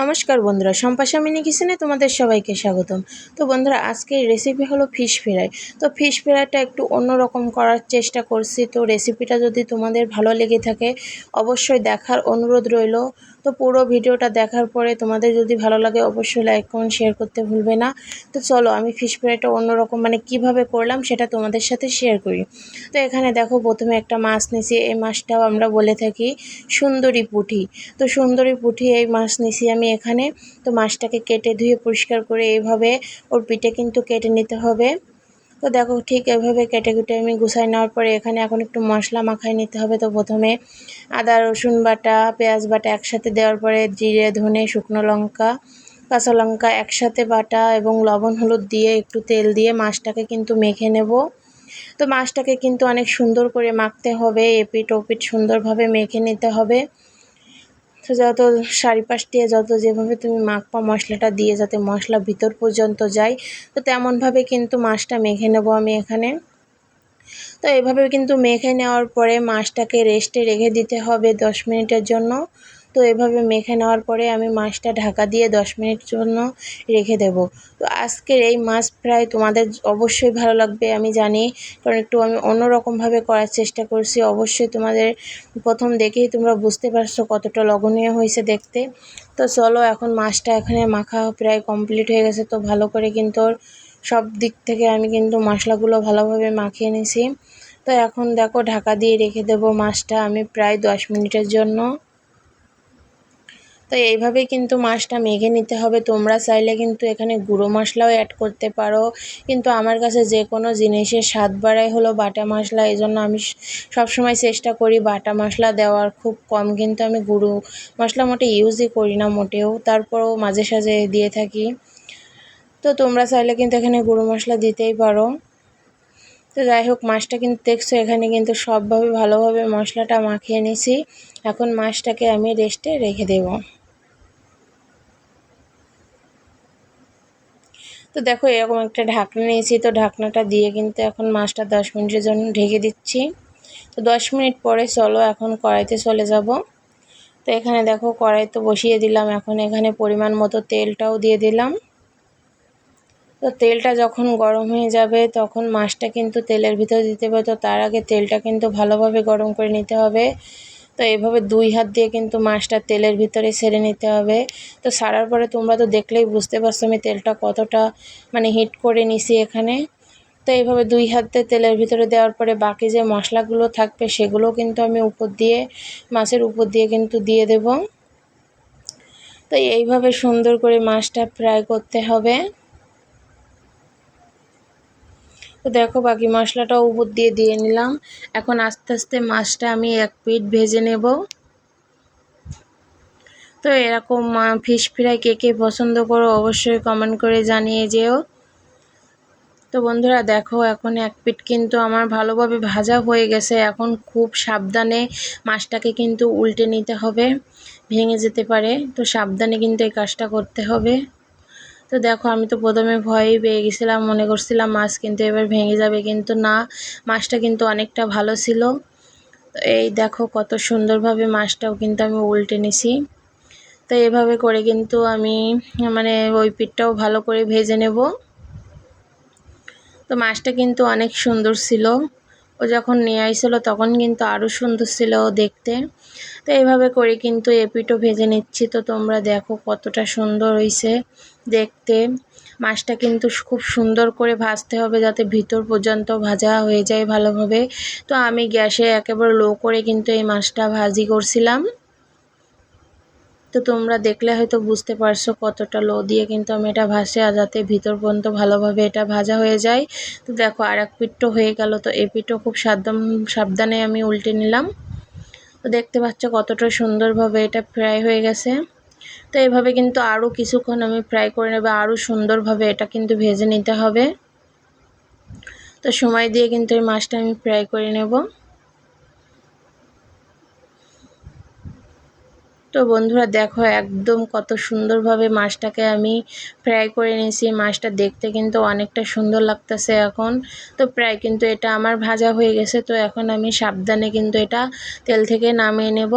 নমস্কার বন্ধুরা সম্পাশা মিনি কিচেনে তোমাদের সবাইকে স্বাগতম। তো বন্ধুরা, আজকের রেসিপি হলো ফিশ ফ্রাই তো ফিশ ফ্রাইটা একটু অন্যরকম করার চেষ্টা করছি। তো রেসিপিটা যদি তোমাদের ভালো লেগে থাকে, অবশ্যই দেখার অনুরোধ রইল। তো পুরো ভিডিওটা দেখার পরে তোমাদের যদি ভালো লাগে, অবশ্যই লাইক কমেন্ট শেয়ার করতে ভুলবে না। তো চলো, আমি ফিশ ফ্রাইটা অন্যরকম মানে কীভাবে করলাম সেটা তোমাদের সাথে শেয়ার করি। তো এখানে দেখো, প্রথমে একটা মাছ নিছি এই মাছটাও আমরা বলে থাকি সুন্দরী পুঁটি তো সুন্দরী পুঁটি এই মাছ নিছি আমি এখানে তো মাছটাকে কেটে ধুয়ে পরিষ্কার করে এইভাবে ওর পিঠে কিন্তু কেটে নিতে হবে। তো দেখো ঠিক এভাবে কেটে কুটে আমি গুছাই নেওয়ার পরে এখানে এখন একটু মশলা মাখাই নিতে হবে। তো প্রথমে আদা, রসুন বাটা, পেঁয়াজ বাটা একসাথে দেওয়ার পরে জিরে, ধনে, শুকনো লঙ্কা, কাঁচা লঙ্কা একসাথে বাটা এবং লবণ, হলুদ দিয়ে একটু তেল দিয়ে মাছটাকে কিন্তু মেখে নেব। তো মাছটাকে কিন্তু অনেক সুন্দর করে মাখতে হবে এপিট ওপিট সুন্দরভাবে মেখে নিতে হবে। তো যত চারিপাশ দিয়ে যত যেভাবে তুমি মাখপা মশলাটা দিয়ে যাতে মশলা ভিতর পর্যন্ত যায়, তো তেমনভাবে কিন্তু মাছটা মেখে নেব আমি এখানে। তো এভাবে কিন্তু মেখে নেওয়ার পরে মাছটাকে রেস্টে রেখে দিতে হবে দশ মিনিটের জন্য। তো এভাবে মেখে নেওয়ার পরে আমি মাছটা ঢাকা দিয়ে দশ মিনিট জন্য রেখে দেব। তো আজকের এই মাছ ফ্রাই তোমাদের অবশ্যই ভালো লাগবে, আমি জানি। কারণ একটু আমি অন্যরকমভাবে করার চেষ্টা করছি। অবশ্যই তোমাদের প্রথম দেখেই তোমরা বুঝতে পারছ কতটা লবণীয় হয়েছে দেখতে। তো চলো, এখন মাছটা এখানে মাখা প্রায় কমপ্লিট হয়ে গেছে। তো ভালো করে কিন্তু সব দিক থেকে আমি কিন্তু মশলাগুলো ভালোভাবে মাখিয়ে নিছি। তো এখন দেখো, ঢাকা দিয়ে রেখে দেবো মাছটা আমি প্রায় দশ মিনিটের জন্য। তো এইভাবেই কিন্তু মাছটা মেখে নিতে হবে। তোমরা চাইলে কিন্তু এখানে গুঁড়ো মশলাও অ্যাড করতে পারো। কিন্তু আমার কাছে যে কোনো জিনিসের স্বাদ বাড়াই হলো বাটা মশলা, এই জন্য আমি সবসময় চেষ্টা করি বাটা মশলা দেওয়ার। খুব কম কিন্তু আমি গুঁড়ো মশলা মোটে ইউজই করি না মোটেও। তারপরেও মাঝে সাঝে দিয়ে থাকি। তো তোমরা চাইলে কিন্তু এখানে গুঁড়ো মশলা দিতেই পারো। তো যাই হোক, মাছটা কিন্তু দেখছ, এখানে কিন্তু সবভাবে ভালোভাবে মশলাটা মাখিয়ে নিছি এখন মাছটাকে আমি রেস্টে রেখে দেবো। তো দেখো, এরকম একটা ঢাকনা নিয়েছি, তো ঢাকনাটা দিয়ে কিন্তু এখন মাছটা দশ মিনিটের জন্য ঢেকে দিচ্ছি। তো দশ মিনিট পরে চলো, এখন কড়াইতে চলে যাব। তো এখানে দেখো, কড়াই তো বসিয়ে দিলাম, এখন এখানে পরিমাণ মতো তেলটাও দিয়ে দিলাম। তো তেলটা যখন গরম হয়ে যাবে, তখন মাছটা কিন্তু তেলের ভিতরে দিতে হবে। তো তার আগে তেলটা কিন্তু ভালোভাবে গরম করে নিতে হবে। তো এভাবে দুই হাত দিয়ে কিন্তু মাছটা তেলের ভিতরে সেরে নিতে হবে। তো সারার পরে তোমরা তো দেখলেই বুঝতে পারছ আমি তেলটা কতটা মানে হিট করে নিছি এখানে। তো এইভাবে দুই হাতে তেলের ভিতরে দেওয়ার পরে বাকি যে মশলাগুলো থাকবে, সেগুলো কিন্তু আমি উপর দিয়ে, মাছের উপর দিয়ে কিন্তু দিয়ে দেব। তো এইভাবে সুন্দর করে মাছটা ফ্রাই করতে হবে। তো দেখো বাকি মশলাটাও উপর দিয়ে দিয়ে নিলাম। এখন আস্তে আস্তে মাছটা আমি এক পিট ভেজে নেব। তো এরকম ফিশ ফ্রাই কে কে পছন্দ করো অবশ্যই কমেন্ট করে জানিয়ে যেও। তো বন্ধুরা দেখো, এখন এক পিট কিন্তু আমার ভালোভাবে ভাজা হয়ে গেছে। এখন খুব সাবধানে মাছটাকে কিন্তু উল্টে নিতে হবে, ভেঙে যেতে পারে। তো সাবধানে কিন্তু এই কাজটা করতে হবে। তো দেখো, আমি তো প্রথমে ভয়ই পেয়ে গেছিলাম, মনে করছিলাম মাছ কিন্তু এবার ভেঙে যাবে, কিন্তু না, মাছটা কিন্তু অনেকটা ভালো ছিল। তো এই দেখো, কত সুন্দরভাবে মাছটাও কিন্তু আমি উল্টে নিছি। তো এভাবে করে কিন্তু আমি মানে ওই পিঠটাও ভালো করে ভেজে নেব। তো মাছটা কিন্তু অনেক সুন্দর ছিল। ও যখন নিয়ে আইসিল তখন কিন্তু আরও সুন্দর ছিল দেখতে। তো এইভাবে করে কিন্তু এপিটো ভেজে নিচ্ছি। তো তোমরা দেখো কতটা সুন্দর হয়েছে দেখতে। মাছটা কিন্তু খুব সুন্দর করে ভাজতে হবে যাতে ভিতর পর্যন্ত ভাজা হয়ে যায় ভালোভাবে। তো আমি গ্যাসে একেবারে লো করে কিন্তু এই মাছটা ভাজি করছিলাম। তো তোমরা দেখলে হয়তো বুঝতে পারছ কতটা লো দিয়ে কিন্তু আমি এটা ভাসে আর যাতে ভিতর পর্যন্ত ভালোভাবে এটা ভাজা হয়ে যায়। তো দেখো আর এক পিঠটো হয়ে গেল, তো এ পিঠও খুব সাবধান সাবধানে আমি উল্টে নিলাম। তো দেখতে পাচ্ছ কতটা সুন্দরভাবে এটা ফ্রাই হয়ে গেছে। তো এভাবে কিন্তু আরও কিছুক্ষণ আমি ফ্রাই করে নেব আরও সুন্দরভাবে এটা কিন্তু ভেজে নিতে হবে। তো সময় দিয়ে কিন্তু এই মাছটা আমি ফ্রাই করে নেব। তো বন্ধুরা দেখো একদম কত সুন্দরভাবে মাছটাকে আমি ফ্রাই করে নিয়েছি। মাছটা দেখতে কিন্তু অনেকটা সুন্দর লাগতেছে এখন। তো প্রায় কিন্তু এটা আমার ভাজা হয়ে গেছে, তো এখন আমি সাবধানে কিন্তু এটা তেল থেকে নামিয়ে নেব।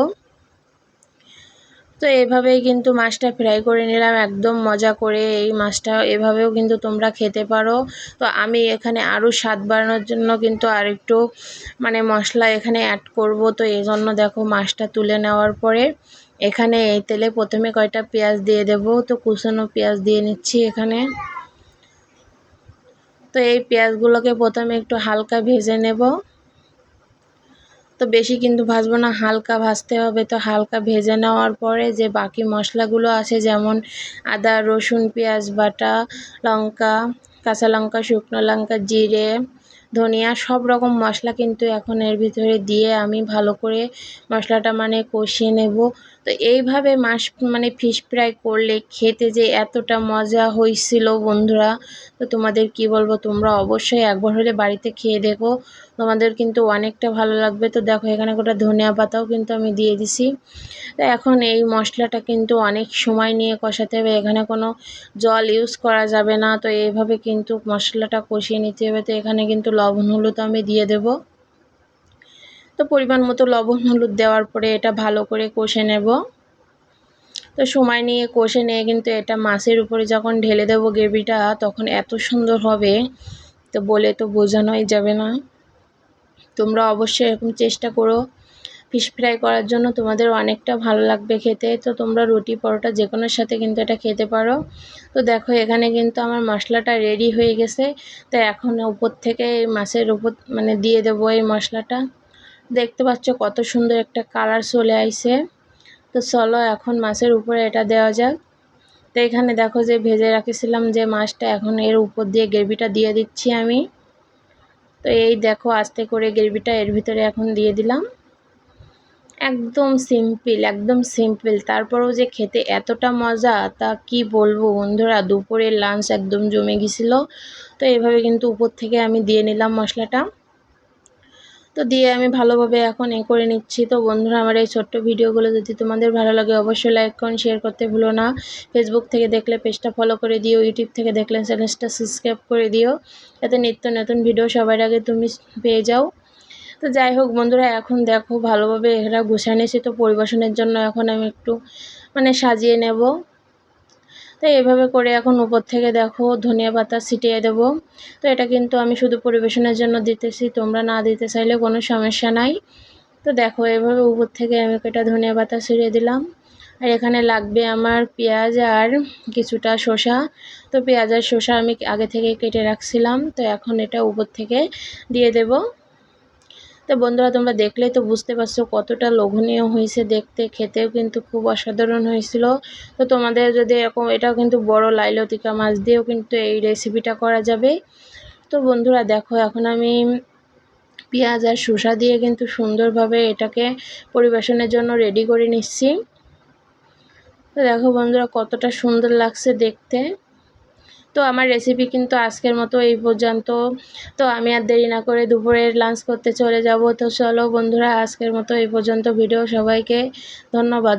তো এভাবেই কিন্তু মাছটা ফ্রাই করে নিলাম, একদম মজা করে এই মাছটা এভাবেও কিন্তু তোমরা খেতে পারো। তো আমি এখানে আরও স্বাদ বাড়ানোর জন্য কিন্তু আরেকটু মানে মশলা এখানে অ্যাড করব। তো এই জন্য দেখো মাছটা তুলে নেওয়ার পরে এখানে এই তেলে প্রথমে কয়টা পেঁয়াজ দিয়ে দেব? তো কুচানো পেঁয়াজ দিয়ে নিচ্ছি এখানে। তো এই পেঁয়াজগুলোকে প্রথমে একটু হালকা ভেজে নেব। তো বেশি কিন্তু ভাজবো না, হালকা ভাজতে হবে। তো হালকা ভেজে নেওয়ার পরে যে বাকি মশলাগুলো আছে, যেমন আদা, রসুন, পেঁয়াজ, বাটা, লঙ্কা, কাঁচা লঙ্কা, শুকনো লঙ্কা, জিরে, ধনিয়া, সব রকম মশলা কিন্তু এখন এর ভিতরে দিয়ে আমি ভালো করে মশলাটা মানে কষিয়ে নেব। তো এইভাবে মাছ মানে ফিশ ফ্রাই করলে খেতে যে এতটা মজা হয়েছিল বন্ধুরা, তো তোমাদের কি বলব? তোমরা অবশ্যই একবার হলে বাড়িতে খেয়ে দেখো। তোমাদের কিন্তু অনেকটা ভালো লাগবে। তো দেখো, এখানে গোটা ধনিয়া পাতাও কিন্তু আমি দিয়ে দিছি। তো এখন এই মশলাটা কিন্তু অনেক সময় নিয়ে কষাতে হবে। এখানে কোনো জল ইউজ করা যাবে না। তো এইভাবে কিন্তু মশলাটা কষিয়ে নিতে হবে। তো এখানে কিন্তু লবণ, হলুদ আমি দিয়ে দেব। তো পরিমাণ মতো লবণ, হলুদ দেওয়ার পরে এটা ভালো করে কষে নেব। তো সময় নিয়ে কষে নিয়ে কিন্তু এটা মাছের উপরে যখন ঢেলে দেবো গ্রেভিটা, তখন এত সুন্দর হবে। তো বলে তো বোঝানোই যাবে না। তোমরা অবশ্যই এরকম চেষ্টা করো। ফিশ ফ্রাই করার জন্য তোমাদের অনেকটা ভালো লাগবে খেতে। তো তোমরা রুটি, পরোটা যে কোনোর সাথে কিন্তু এটা খেতে পারো। তো দেখো, এখানে কিন্তু আমার মশলাটা রেডি হয়ে গেছে। তো এখন উপর থেকে এই মাছের উপর মানে দিয়ে দেবো এই মশলাটা। দেখতে পাচ্ছ কত সুন্দর একটা কালার চলে আইছে। তো চলো এখন মাছের উপরে এটা দেওয়া যাক। তো এখানে দেখো যে ভেজে রাখেছিলাম যে মাছটা, এখন এর উপর দিয়ে গ্রেভিটা দিয়ে দিচ্ছি আমি। তো এই দেখো আস্তে করে গ্রেভিটা এর ভিতরে এখন দিয়ে দিলাম। একদম সিম্পল একদম সিম্পল। তারপরেও যে খেতে এতটা মজা, তা কি বলব বন্ধুরা? দুপুরের লাঞ্চ একদম জমে গেছিল। তো এভাবে কিন্তু উপর থেকে আমি দিয়ে নিলাম মশলাটা। তো দিয়ে আমি ভালোভাবে এখন এ করে নিচ্ছি। তো বন্ধুরা, আমার এই ছোট্ট ভিডিওগুলো যদি তোমাদের ভালো লাগে, অবশ্যই লাইক করুন শেয়ার করতে ভুলো না। ফেসবুক থেকে দেখলে পেজটা ফলো করে দিও ইউটিউব থেকে দেখলে চ্যানেলটা সাবস্ক্রাইব করে দিও। যাতে নিত্য নতুন ভিডিও সবার আগে তুমি পেয়ে যাও। তো যাই হোক বন্ধুরা, এখন দেখো ভালোভাবে এরা গুছিয়ে নিয়েছি। তো পরিবেশনের জন্য এখন আমি একটু মানে সাজিয়ে নেব। তো এভাবে করে এখন উপর থেকে দেখো ধনিয়া পাতা ছিটিয়ে দেবো। তো এটা কিন্তু আমি শুধু পরিবেশনের জন্য দিতেছি, তোমরা না দিতে চাইলে কোনো সমস্যা নাই। তো দেখো এভাবে উপর থেকে আমি এটা ধনিয়া পাতা ছিটিয়ে দিলাম। আর এখানে লাগবে আমার পেঁয়াজ আর কিছুটা শসা। তো পেঁয়াজ আর শসা আমি আগে থেকে কেটে রাখছিলাম, তো এখন এটা উপর থেকে দিয়ে দেব। তো বন্ধুরা, তোমরা দেখলেই তো বুঝতে পারছ কতটা লোভনীয় হয়েছে দেখতে। খেতেও কিন্তু খুব অসাধারণ হয়েছিল। তো তোমাদের যদি এরকম, এটাও কিন্তু বড় লাইলতিকা মাছ দিয়েও কিন্তু এই রেসিপিটা করা যাবে। তো বন্ধুরা, দেখো, এখন আমি পেঁয়াজ আর শসা দিয়ে কিন্তু সুন্দরভাবে এটাকে পরিবেশনের জন্য রেডি করে নিচ্ছি। তো দেখো বন্ধুরা, কতটা সুন্দর লাগছে দেখতে। তো আমার রেসিপি কিন্তু আজকের মতো এই পর্যন্ত। তো আমি আর দেরি না করে দুপুরের লাঞ্চ করতে চলে যাব। তো চলো বন্ধুরা, আজকের মতো এই পর্যন্ত। ভিডিও সবাইকে ধন্যবাদ।